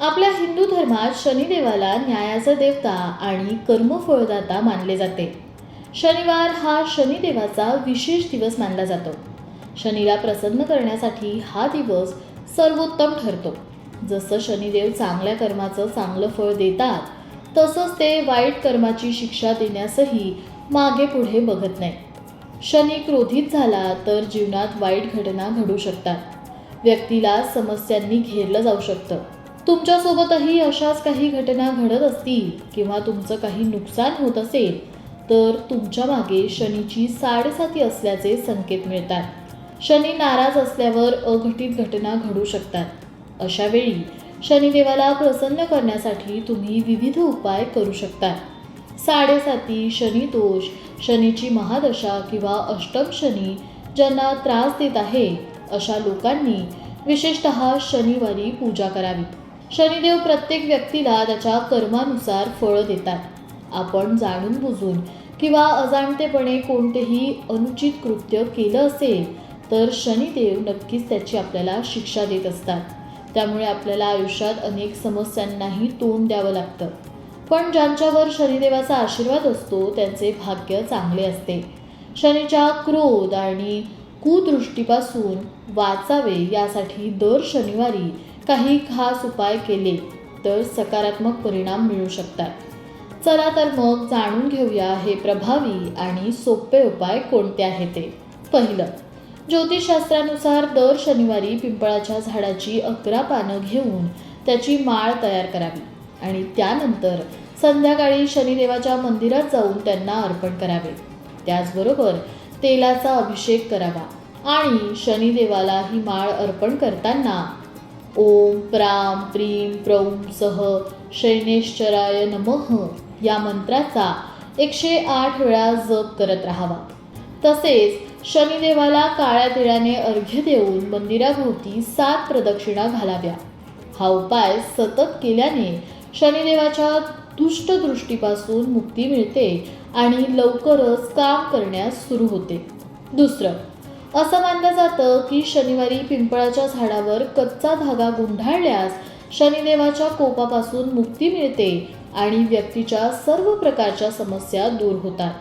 आपल्या हिंदू धर्मात शनिदेवाला न्यायाचा देवता आणि कर्मफळदाता मानले जाते. शनिवार हा शनिदेवाचा विशेष दिवस मानला जातो. शनीला प्रसन्न करण्यासाठी हा दिवस सर्वोत्तम ठरतो. जसं शनिदेव चांगल्या कर्माचं चांगलं फळ देतात तसंच ते वाईट कर्माची शिक्षा देण्यासही मागे पुढे बघत नाही. शनी क्रोधित झाला तर जीवनात वाईट घटना घडू शकतात. व्यक्तीला समस्यांनी घेरलं जाऊ शकतं. तुमच्यासोबतही अशाच काही घटना घडत असतील किंवा तुमचं काही नुकसान होत असेल तर तुमच्या मागे शनीची साडेसाती असल्याचे संकेत मिळतात. शनी नाराज असल्यावर अघटित घटना घडू शकतात. अशा वेळी शनिदेवाला प्रसन्न करण्यासाठी तुम्ही विविध उपाय करू शकता. साडेसाती शनितोष शनीची महादशा किंवा अष्टम शनी ज्यांना त्रास देत आहे अशा लोकांनी विशेषतः शनिवारी पूजा करावी. शनिदेव प्रत्येक व्यक्तीला त्याच्या कर्मानुसार फळं देतात. आपण जाणून बुजून किंवा अजाणतेपणे कोणतेही अनुचित कृत्य केलं असेल तर शनिदेव नक्कीच त्याची आपल्याला शिक्षा देत असतात. त्यामुळे आपल्याला आयुष्यात अनेक समस्यांनाही तोंड द्यावं लागतं. पण ज्यांच्यावर शनिदेवाचा आशीर्वाद असतो त्यांचे भाग्य चांगले असते. शनीच्या क्रोध आणि कुदृष्टीपासून वाचावे यासाठी दर शनिवारी काही खास उपाय केले तर सकारात्मक परिणाम मिळू शकतात. चला तर मग जाणून घेऊया हे प्रभावी आणि सोपे उपाय कोणते आहेत ते. पहिलं ज्योतिषशास्त्रानुसार दर शनिवारी पिंपळाच्या झाडाची अकरा पानं घेऊन त्याची माळ तयार करावी आणि त्यानंतर संध्याकाळी शनिदेवाच्या मंदिरात जाऊन त्यांना अर्पण करावे. त्याचबरोबर तेलाचा अभिषेक करावा आणि शनिदेवाला ही माळ अर्पण करताना ओम प्राम प्रीम प्रौम सह शैनेश्चराय नमः या मंत्राचा एकशे आठ वेळा जप करत राहावा. तसेच शनिदेवाला काळ्या तिळाने अर्घ्य देऊन मंदिराभोवती सात प्रदक्षिणा घालाव्या. हा उपाय सतत केल्याने शनिदेवाच्या दुष्टदृष्टीपासून मुक्ती मिळते आणि लवकरच काम करण्यास सुरू होते. दुसरं असं मानलं जातं की शनिवारी पिंपळाच्या झाडावर कच्चा धागा गुंढाळल्यास शनिदेवाच्या कोपापासून मुक्ती मिळते आणि व्यक्तीच्या सर्व प्रकारच्या समस्या दूर होतात.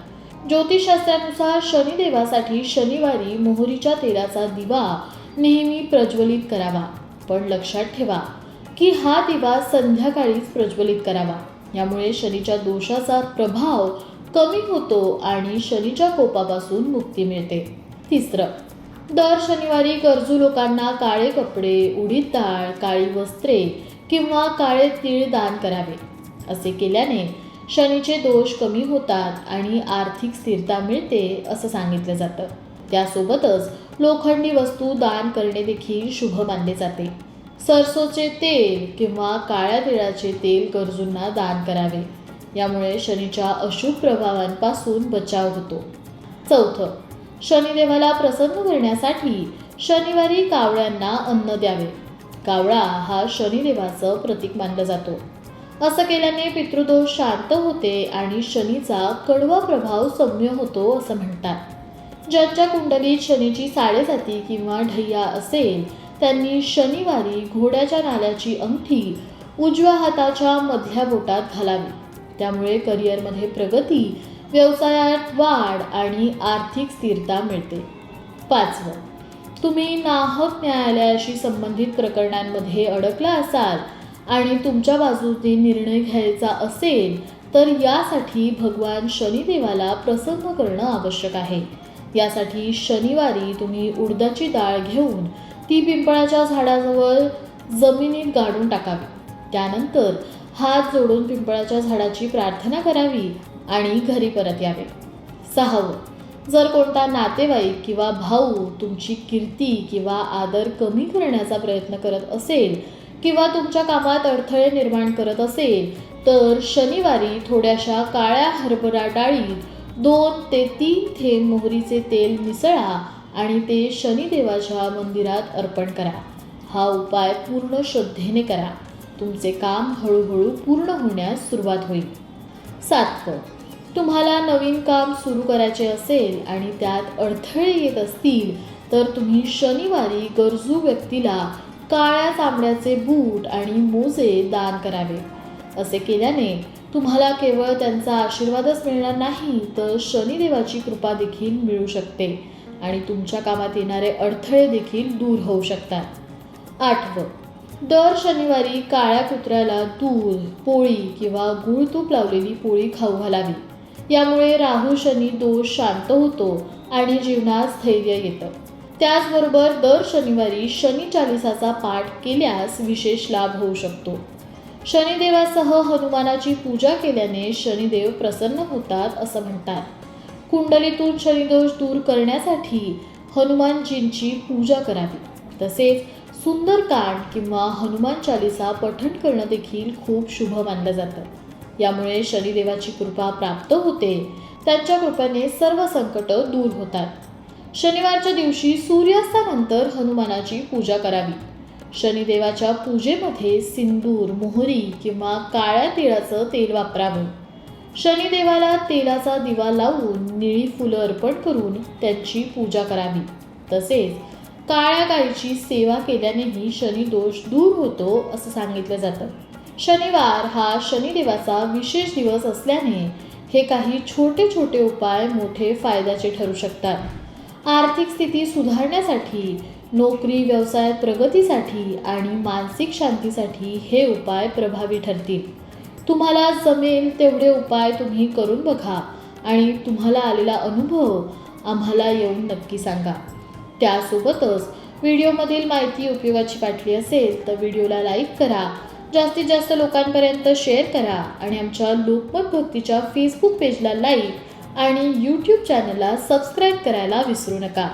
ज्योतिषशास्त्रानुसार शनिदेवासाठी शनिवारी मोहरीच्या तेलाचा दिवा नेहमी प्रज्वलित करावा पण लक्षात ठेवा की हा दिवा संध्याकाळीच प्रज्वलित करावा. यामुळे शनीच्या दोषाचा प्रभाव कमी होतो आणि शनीच्या कोपापासून मुक्ती मिळते. तिसरं दर शनिवारी गरजू लोकांना काळे कपडे उडीद डाळ काळी वस्त्रे किंवा काळे तीळ दान करावे. असे केल्याने शनीचे दोष कमी होतात आणि आर्थिक स्थिरता मिळते असं सांगितलं जातं. त्यासोबतच लोखंडी वस्तू दान करणे देखील शुभ मानले जाते. सरसोचे तेल किंवा काळ्या तिळाचे तेल गरजूंना दान करावे. यामुळे शनीच्या अशुभ प्रभावांपासून बचाव होतो. चौथं शनिदेवाला प्रसन्न करण्यासाठी शनिवारी कावळ्यांना अन्न द्यावे. कावळा हा शनिदेवाचं प्रतीक मानलं जातो. असं केल्याने पितृदोष शांत होते आणि शनीचा कडवा प्रभाव सौम्य होतो असं म्हणतात. ज्यांच्या कुंडलीत शनीची साडेजाती किंवा ढैया असेल त्यांनी शनिवारी घोड्याच्या नाल्याची अंगठी उजव्या हाताच्या मधल्या बोटात घालावी. त्यामुळे करिअरमध्ये प्रगती व्यवसायात वाढ आणि आर्थिक स्थिरता मिळते. पाचवं तुम्ही नाहक न्यायालयाशी संबंधित प्रकरणांमध्ये अडकला असाल आणि तुमच्या बाजूने निर्णय घ्यायचा असेल तर यासाठी भगवान शनिदेवाला प्रसन्न करणं आवश्यक आहे. यासाठी शनिवारी तुम्ही उडदाची डाळ घेऊन ती पिंपळाच्या झाडाजवळ जमिनीत गाडून टाकावी. त्यानंतर हात जोडून पिंपळाच्या झाडाची प्रार्थना करावी आणि घरी परत यावे. सहावं जर कोणता नातेवाईक किंवा भाऊ तुमची कीर्ती किंवा आदर कमी करण्याचा प्रयत्न करत असेल किंवा तुमच्या कामात अडथळे निर्माण करत असेल तर शनिवारी थोड्याशा काळ्या हरभरा डाळीत दोन ते तीन थेंब मोहरीचे तेल मिसळा आणि ते शनिदेवाच्या मंदिरात अर्पण करा. हा उपाय पूर्ण श्रद्धेने करा. तुमचे काम हळूहळू पूर्ण होण्यास सुरुवात होईल. सातवं तुम्हाला नवीन काम सुरू करायचे असेल आणि त्यात अडथळे येत असतील तर तुम्ही शनिवारी गरजू व्यक्तीला काळ्या चामड्याचे बूट आणि मोजे दान करावे. असे केल्याने तुम्हाला केवळ त्यांचा आशीर्वादच मिळणार नाही तर शनिदेवाची कृपा देखील मिळू शकते आणि तुमच्या कामात येणारे अडथळे देखील दूर होऊ शकतात. आठवं. दर शनिवारी काळ्या कुत्र्याला दूध पोळी किंवा गुळ तूप लावलेली पोळी खाऊ घालावी. यामुळे राहू शनी दोष शांत होतो आणि जीवनात स्थैर्य येतं. त्याचबरोबर दर शनिवारी शनी चालिसाचा पाठ केल्यास विशेष लाभ होऊ शकतो. शनिदेवासह हनुमानाची पूजा केल्याने शनिदेव प्रसन्न होतात असं म्हणतात. कुंडलीतून शनिदोष दूर करण्यासाठी हनुमानजींची पूजा करावी. तसेच सुंदरकांड किंवा हनुमान चालिसा पठण करणं देखील खूप शुभ मानलं जातं. यामुळे शनिदेवाची कृपा प्राप्त होते. त्यांच्या कृपेने सर्व संकट दूर होतात. शनिवारच्या दिवशी सूर्यास्तानंतर हनुमानाची पूजा करावी. शनिदेवाच्या पूजेमध्ये सिंदूर मोहरी किंवा काळ्या तिळाचं तेल वापरावं. शनिदेवाला तेलाचा दिवा लावून निळी फुलं अर्पण करून त्यांची पूजा करावी. तसेच काळ्या गायीची सेवा केल्यानेही शनी दोष दूर होतो असं सांगितलं जातं. शनिवार हा शनिदेवाचा विशेष दिवस असल्याने हे काही छोटे छोटे उपाय मोठे फायद्याचे ठरू शकतात. आर्थिक स्थिती सुधारण्यासाठी नोकरी व्यवसाय प्रगतीसाठी आणि मानसिक शांतीसाठी हे उपाय प्रभावी ठरतील. तुम्हाला जमेल तेवढे उपाय तुम्ही करून बघा आणि तुम्हाला आलेला अनुभव आम्हाला येऊन नक्की सांगा. त्यासोबतच व्हिडिओमधील माहिती उपयोगाची वाटली असेल तर व्हिडिओला लाईक करा जास्तीत जास्त लोकांपर्यंत शेअर करा आणि आमच्या लोकमत भक्तीच्या फेसबुक पेजला लाईक आणि यूट्यूब चॅनलला सबस्क्राईब करायला विसरू नका.